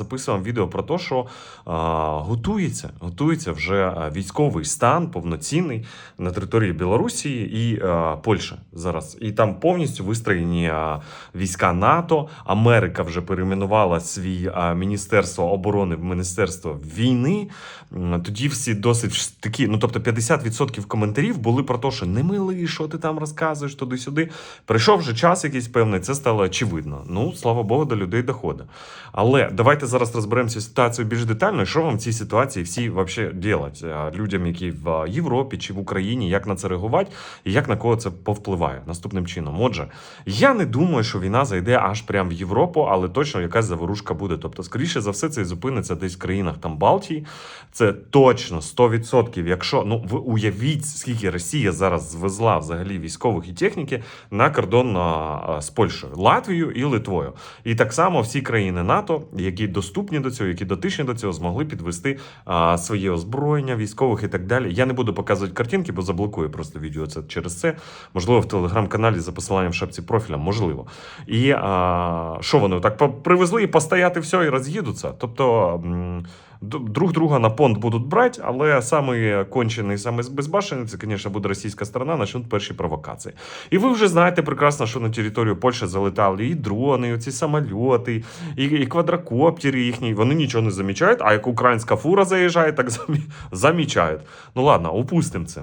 записував відео про те, що готується, готується вже військовий стан повноцінний на території Білорусі і Польщі зараз. І там повністю вистроєні війська НАТО. Америка вже перейменувала свій Міністерство оборони в Міністерство війни. Тоді всі досить такі, ну тобто 50% коментарів були про те, що не милий, що ти там розказуєш туди-сюди. Прийшов вже час якийсь певний, це стало очевидно. Ну, слава Богу, до людей доходить. Але давайте зараз розберемося ситуацію більш детально, що вам в цій ситуації всі вообще делать людям, які в Європі чи в Україні, як на це реагувати і як на кого це повпливає наступним чином. Отже, я не думаю, що війна зайде аж прям в Європу, але точно якась заворушка буде. Тобто, скоріше за все, це зупиниться десь в країнах там Балтії. Це точно 100%. Якщо ну ви уявіть, скільки Росія зараз звезла взагалі військових і техніки на кордон а, з Польщею, Латвією і Литвою. І так само всі країни НАТО, які доступні до цього, які дотичні до цього, змогли підвести а, своє озброєння військових і так далі. Я не буду показувати картинки, бо заблокую просто відео це через це. Можливо, в телеграм-каналі за посиланням в шапці профіля, можливо. І а, що вони так привезли і постояти все і роз'їдуться. Тобто. Друг друга на понт будуть брати, але самий кончений, самий безбашений, це, звісно, буде російська сторона, почнуть перші провокації. І ви вже знаєте прекрасно, що на територію Польщі залетали і дрони, і ці самольоти, і, і квадрокоптери їхні. Вони нічого не замічають, а як українська фура заїжджає, так замі... замічають. Ну ладно, упустимо це.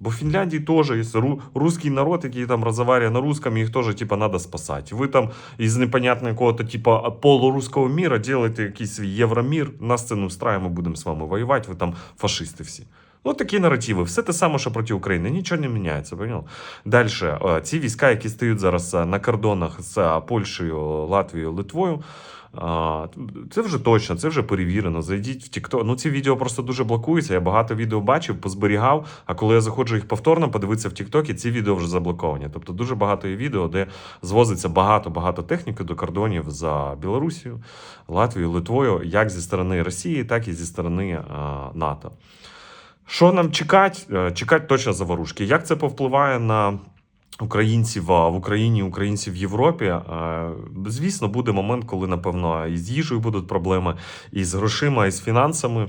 бо в Фінляндії теж є ру- русський народ, який там розмовляє на русском, їх теж типа надо спасати. Ви там із непонятного якого-то типа полуруського міра делаєте якийсь свій євромір, нас це не встрає, будемо з вами воювати, ви там фашисти всі. Ну, такі наративи. Все те саме, що проти України. Нічого не міняється. Понял? Далі, ці війська, які стають зараз е, на кордонах з е, Польщею, Латвією, Литвою. Це вже точно, це вже перевірено. Зайдіть в TikTok. Ну, ці відео просто дуже блокуються. Я багато відео бачив, позберігав. А коли я заходжу їх повторно, подивитися в TikTok, ці відео вже заблоковані. Тобто дуже багато є відео, де звозиться багато-багато техніки до кордонів за Білорусію, Латвією, Литвою, як зі сторони Росії, так і зі сторони а, НАТО. Що нам чекати? Е, Чекати точно заворушки. Як це повпливає на українців в Україні, українців в Європі? Е, Звісно, буде момент, коли, напевно, і з їжею будуть проблеми, і з грошима, і з фінансами.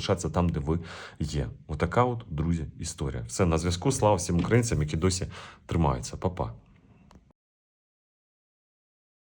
залишатися там, де ви є. Отака от, друзі, історія. Все на зв'язку. Слава всім українцям, які досі тримаються. Па-па.